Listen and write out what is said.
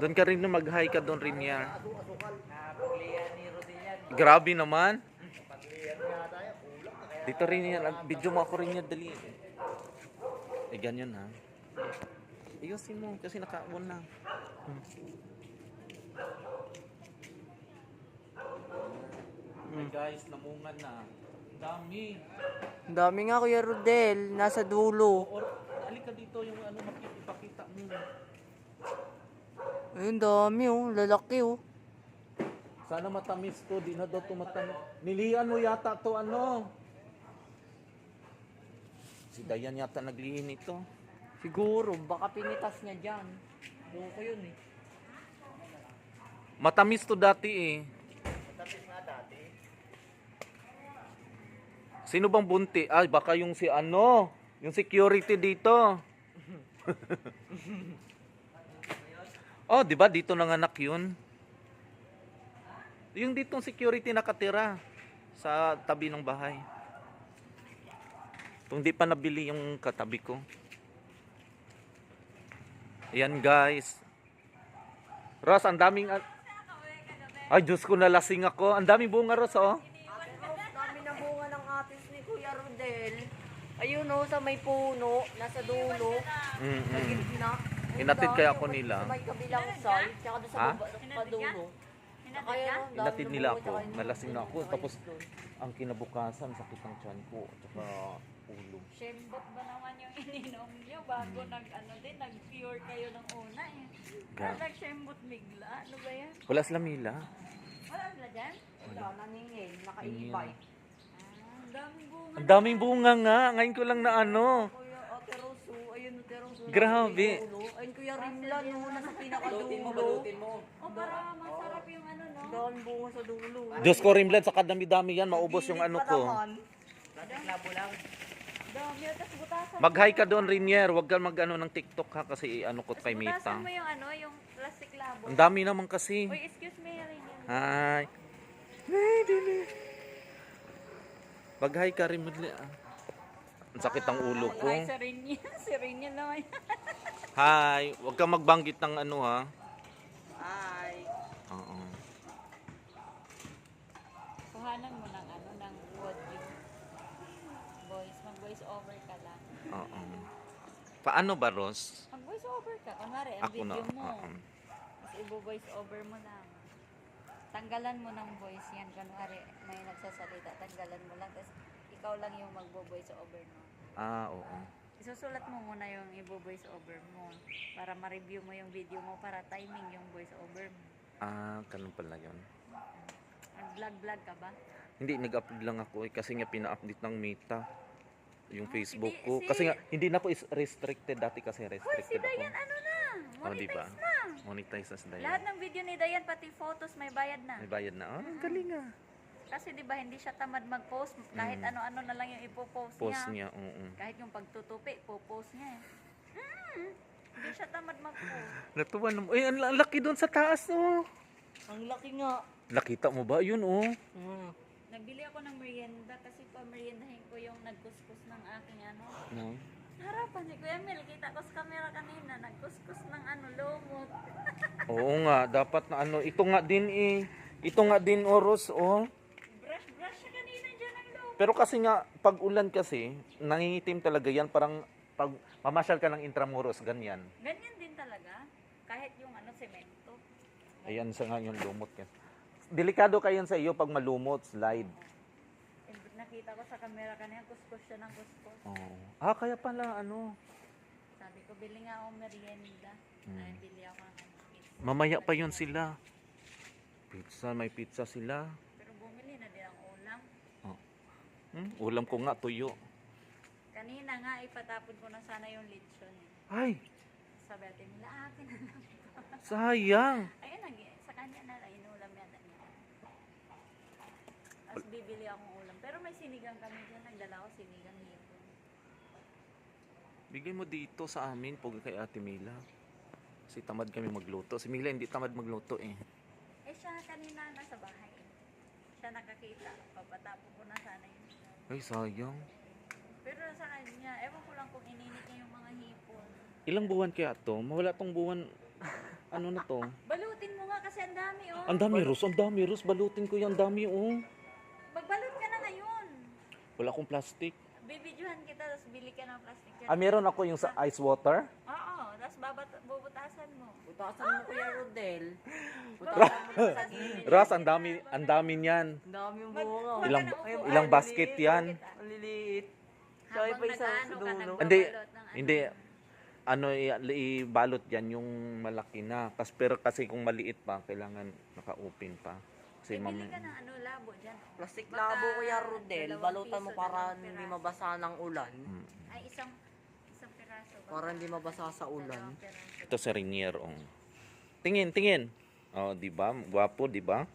Doon ka rin na mag-hi ka doon rin Rodillan. Grabe naman. Dito rin yan. Video mo ako rin yan. Dali. Eh, ganyan ha. Ayusin mo kasi nakaon na. Hmm. Hmm. guys, namungan na. Ang dami. Ang dami nga Kuya Rodel, nasa dulo. Or, halika dito yung ano, makikipakita mo. Ayun, dami oh, lalaki oh. Sana matamis to, di na daw to matamis. Nilihan mo yata to ano. Si Dayan yata naglihin ito. Siguro, baka pinitas niya dyan. Buko ko yun eh. Matamis to dati eh. Sino bang bunti? Ay, baka yung si ano, yung security dito. oh, di ba dito nanganak yun? Yung ditong security nakatira sa tabi ng bahay. Kung di pa nabili yung katabi ko. Ayan guys. Ross, ang daming... Ay, Diyos ko, nalasing ako. Ang daming bunga, Ross, oh. dami na bunga ng atis ni Kuya Rodel. Ayun oh, sa may puno, nasa dulo, sa Mm-mm. gitna. Ang Hinatid kaya ako nila. Sa may kabilang side, tsaka doon sa Ha? baba, sa dulo. Kaya no, dami Inatid na nila ako. Nalasing na ako. Tapos, ang kinabukasan, sakit ng tiyan ko. Tsaka ulo. Shembot ba naman yung ininom niyo bago nag ano din, nag-pure kayo ng una eh. Gra- Parang nag-shembot bigla. Ano ba yan? Wala sila Mila. Wala na dyan? Wala, naningil, naka-e-bike. Ah, ang daming bunga. Ang daming bunga nga. Ngayon ko lang na ano. Kuya Ate Rosu, ayun Ate Rosu. Grabe. Ayun Kuya Rimlan, no, nasa pinakadulo. O para masarap yung ano no? Dahon bunga sa dulo. Diyos ko, Rimblad, sa kadami-dami yan. Maubos yung ano ko. Dami. Tapos butasan. Mag-hi ka doon, Rinier. Huwag ka mag-ano ng TikTok ha. Kasi ano ko kay Mita. Butasan mo yung ano, yung plastic labo. Ang dami naman kasi. Uy, excuse me, rin yan. Hi. Mag-hi ka rin. Ang sakit ng ulo ko. Ay. Si Rinya naman. Hi. Huwag kang magbanggit ng ano ha. Ay. Oo. Kuhanan mo ng ano, ng wood yung voice. Mag-voice over ka lang. Oo. Paano ba, Ros? Mag-voice over ka. Kunwari, ang Ako na. video mo. oo. Tapos i-voice over mo lang. Tanggalan mo ng voice yan. Kunwari, may nagsasalita. Tanggalan mo lang. Tapos ikaw lang yung magbo-voice over mo. Ah, oo. Isusulat mo muna yung i-voice over mo. Para ma-review mo yung video mo. Para timing yung voice over mo. Ah, ganun pala yun. Nag-vlog-vlog ka ba? Hindi, nag-upload lang ako eh, kasi nga pina-update ng Meta yung Ah, Facebook hindi, ko. si- Kasi nga, hindi na po is restricted. Dati kasi Hoy, si restricted ako. Dayan ano na? Oh, di ba? Monetize na. Monetize sa Lahat Dayan. ng video ni Dayan, pati photos, may bayad na. May bayad na. Ah, ang galing ah. Kasi di ba hindi siya tamad mag-post. Kahit Mm. ano-ano na lang yung ipopost Post niya. niya, oo. Kahit yung pagtutupi, popost niya eh. Mm, hindi siya tamad mag-post. Natuwa naman. Ay, ang ang laki doon sa taas, oh. Ang laki nga. Nakita mo ba? Yun, oh. Mm. Nagbili ako ng merienda kasi pa meriendahin ko yung nagkuskus ng aking ano. No? Harapan ni Kuya Mel, kita ko sa camera kanina, nagkuskus ng ano, lumot. Oo nga, dapat na ano. Ito nga din eh. Ito nga din, oros, oh. Pero kasi nga, pag ulan kasi, nangingitim talaga yan. Parang pag mamasyal ka ng Intramuros, ganyan. Ganyan din talaga. Kahit yung ano, semento. Ayan sa nga yung lumot yan. Delikado kayo sa iyo pag malumot, slide. Eh, Nakita ko sa camera kanina, kuskus siya ng kuskus. Oh. Ah, kaya pala, ano. Sabi ko, bili nga akong merienda. Hmm. Ay, bili ako ng ano, pizza. Mamaya pa yun sila. Pizza, may pizza sila. Pero bumili na din ang ulam. Hmm? Ulam ko nga, tuyo. Kanina nga, ipatapon ko na sana yung lechon. eh. Ay, Sabi natin nila, akin na lang. sayang. Ayun, nag sa kanya na lang, inulam yata niya. Tapos bibili akong ulam. Pero may sinigang kami dyan. Nagdala ko sinigang hipon. Bigay mo dito sa amin, pag kay Ate Mila. Kasi tamad kami magluto. Si Mila hindi tamad magluto eh. Eh siya kanina nasa bahay. Siya nakakita. Papatapon ko na sana yun. Ay, sayang. Pero sa kanya, ewan ko lang kung ininit niya yung mga hipon. Ilang buwan kaya to? Mawala tong buwan. Ano na to? Balutin mo nga kasi ang dami oh. Ang dami, Ros. Ang dami, Ros. Balutin ko yung dami, oh. Magbalot ka na ngayon. Wala akong plastic. Bibidyohan kita, tapos bili ka ng plastic. Ah, meron ako yung sa ice water. Oo, tapos babat bubutasan mo. Butasan mo Kuya Rodel. Butasan mo na sa gilid. Ras, ang dami, ang dami niyan. Ang dami yung bunga. Ilang, ka na upo. ilang basket yan. Ang liliit. Habang pa isa nag-ano sa ka, dulo. nagbabalot Hindi, ng ano. hindi. Ano, i- ibalot yan yung malaki na. Kas, pero kasi kung maliit pa, kailangan naka-open pa. Kasi bili mami, ka ng ano, labo dyan. Plastic Baka labo Kuya Rodel. dalawang Balutan mo piso, para dalawang hindi piraso. mabasa ng ulan. Mm. Ay, isang, isang piraso. ba? Para hindi mabasa sa ulan. Dalawang piraso. ito sa Rainier, oh. Tingin, tingin. Oh, di ba? Gwapo, di ba?